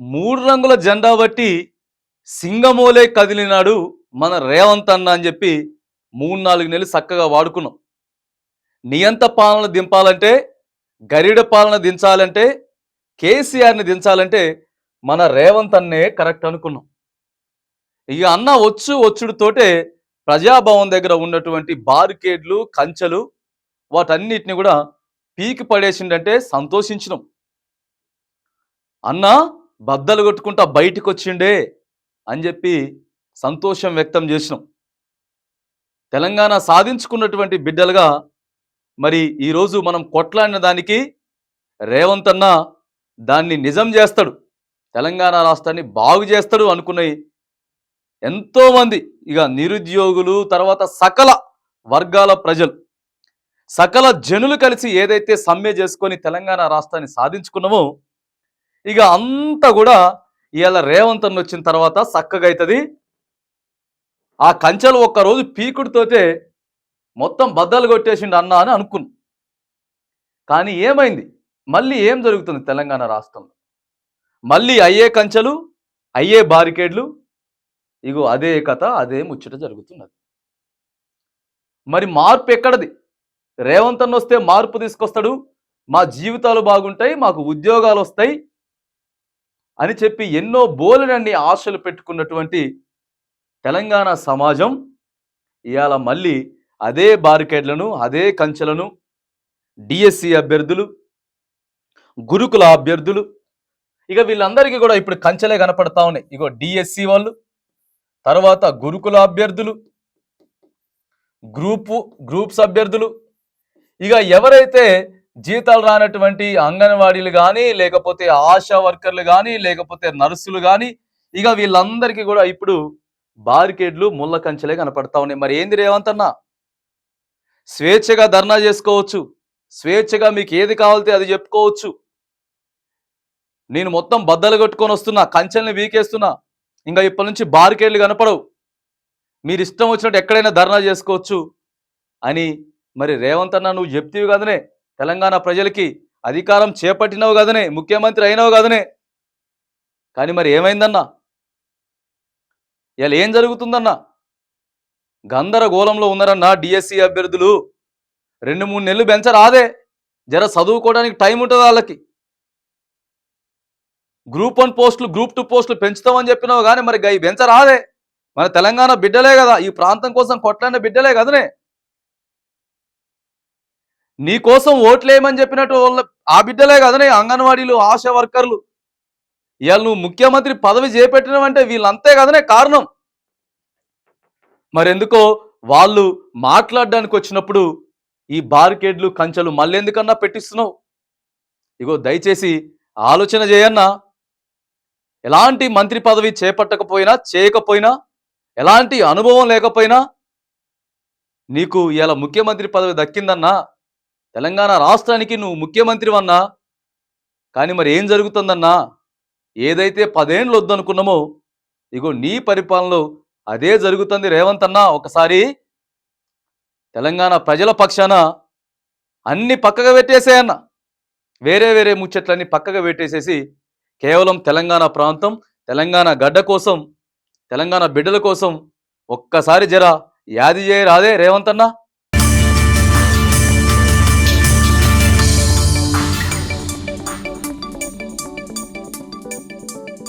మూడు రంగుల జెండా బట్టి సింగమోలే కదిలినాడు మన రేవంత్ అన్న అని చెప్పి మూడు నాలుగు నెలలు చక్కగా వాడుకున్నాం. నియంత పాలన దింపాలంటే గరిడ పాలన దించాలంటే కేసీఆర్ని దించాలంటే మన రేవంత్ అన్నే కరెక్ట్ అనుకున్నాం. ఇక అన్న వచ్చు వచ్చుడుతోటే ప్రజాభవన్ దగ్గర ఉన్నటువంటి బారికేడ్లు కంచెలు వాటన్నిటిని కూడా పీకి పడేసిండంటే సంతోషించినాం. అన్నా బద్దలు కొట్టుకుంటా బయటకు వచ్చిండే అని చెప్పి సంతోషం వ్యక్తం చేసినాం. తెలంగాణ సాధించుకున్నటువంటి బిడ్డలుగా మరి ఈరోజు మనం కొట్లాడిన దానికి రేవంత్ అన్న దాన్ని నిజం చేస్తాడు తెలంగాణ రాష్ట్రాన్ని బాగు చేస్తాడు అనుకున్నాయి ఎంతోమంది. ఇక నిరుద్యోగులు తర్వాత సకల వర్గాల ప్రజలు సకల జనులు కలిసి ఏదైతే సమ్మె చేసుకొని తెలంగాణ రాష్ట్రాన్ని సాధించుకున్నామో ఇక అంతా కూడా ఇవాళ రేవంత్ అన్న వచ్చిన తర్వాత చక్కగా అవుతుంది ఆ కంచెలు ఒక్కరోజు పీకుడితోటే మొత్తం బద్దలు కొట్టేసిండు అన్న అని అనుకున్నాం. కానీ ఏమైంది? మళ్ళీ ఏం జరుగుతుంది తెలంగాణ రాష్ట్రంలో? మళ్ళీ అయ్యే కంచెలు అయ్యే బారికేడ్లు ఇగో అదే కథ అదే ముచ్చట జరుగుతున్నది. మరి మార్పు ఎక్కడది? రేవంత్ అన్న వస్తే మార్పు తీసుకొస్తాడు మా జీవితాలు బాగుంటాయి మాకు ఉద్యోగాలు వస్తాయి అని చెప్పి ఎన్నో బోలెనన్ని ఆశలు పెట్టుకున్నటువంటి తెలంగాణ సమాజం ఇవాళ మళ్ళీ అదే బారికేడ్లను అదే కంచెలను డిఎస్సి అభ్యర్థులు గురుకుల అభ్యర్థులు ఇక వీళ్ళందరికీ కూడా ఇప్పుడు కంచెలే కనపడతా ఉన్నాయి. ఇగో డిఎస్సి వాళ్ళు తర్వాత గురుకుల అభ్యర్థులు గ్రూపు గ్రూప్స్ అభ్యర్థులు ఇక ఎవరైతే జీతాలు రానటువంటి అంగన్వాడీలు కానీ లేకపోతే ఆశా వర్కర్లు కానీ లేకపోతే నర్సులు కానీ ఇక వీళ్ళందరికీ కూడా ఇప్పుడు బారికేడ్లు ముళ్ళ కంచెలే కనపడతా ఉన్నాయి. మరి ఏంది రేవంతన్నా స్వేచ్ఛగా ధర్నా చేసుకోవచ్చు. స్వేచ్ఛగా మీకు ఏది కావాలితే అది చెప్పుకోవచ్చు. నేను మొత్తం బద్దలు కొట్టుకొని వస్తున్నా కంచెల్ని వీకేస్తున్నా. ఇంకా ఇప్పటి నుంచి బారికేడ్లు కనపడవు. మీరు ఇష్టం వచ్చినట్టు ఎక్కడైనా ధర్నా చేసుకోవచ్చు అని మరి రేవంత్ అన్న నువ్వు చెప్తీవి కదనే. తెలంగాణ ప్రజలకి అధికారం చేపట్టినవు కదనే ముఖ్యమంత్రి అయినవు కదనే. కానీ మరి ఏమైందన్నా? ఇలా ఏం జరుగుతుందన్నా? గందరగోళంలో ఉన్నారన్న డిఎస్సి అభ్యర్థులు. రెండు మూడు నెలలు పెంచరాదే జర చదువుకోవడానికి టైం ఉంటుంది వాళ్ళకి. గ్రూప్ వన్ పోస్టులు గ్రూప్ టూ పోస్టులు పెంచుతామని చెప్పినావు కానీ మరి గై పెంచరాదే మన తెలంగాణ బిడ్డలే కదా ఈ ప్రాంతం కోసం కొట్లాడిన బిడ్డలే కదనే. నీ కోసం ఓట్లేయమని చెప్పినట్టు వాళ్ళ- ఆ బిడ్డలే కదనే అంగన్వాడీలు ఆశా వర్కర్లు. ఇవాళ నువ్వు ముఖ్యమంత్రి పదవి చేపట్టినవంటే వీళ్ళంతే కదనే కారణం. మరెందుకో వాళ్ళు మాట్లాడడానికి వచ్చినప్పుడు ఈ బార్కేడ్లు కంచెలు మళ్ళెందుకన్నా పెట్టిస్తున్నావు? ఇగో దయచేసి ఆలోచన చేయన్నా. ఎలాంటి మంత్రి పదవి చేపట్టకపోయినా చేయకపోయినా ఎలాంటి అనుభవం లేకపోయినా నీకు ఇలా ముఖ్యమంత్రి పదవి దక్కిందన్నా తెలంగాణ రాష్ట్రానికి నువ్వు ముఖ్యమంత్రి అన్నా కానీ మరి ఏం జరుగుతుందన్నా? ఏదైతే పదేండ్లు వద్దనుకున్నామో ఇగో నీ పరిపాలనలో అదే జరుగుతుంది రేవంత్ అన్నా ఒకసారి. తెలంగాణ ప్రజల పక్షాన అన్ని పక్కగా పెట్టేసేయన్న వేరే వేరే ముచ్చట్లన్నీ పక్కగా పెట్టేసేసి కేవలం తెలంగాణ ప్రాంతం తెలంగాణ గడ్డ కోసం తెలంగాణ బిడ్డల కోసం ఒక్కసారి జర యాది చేయరాదే రేవంత్ అన్నా.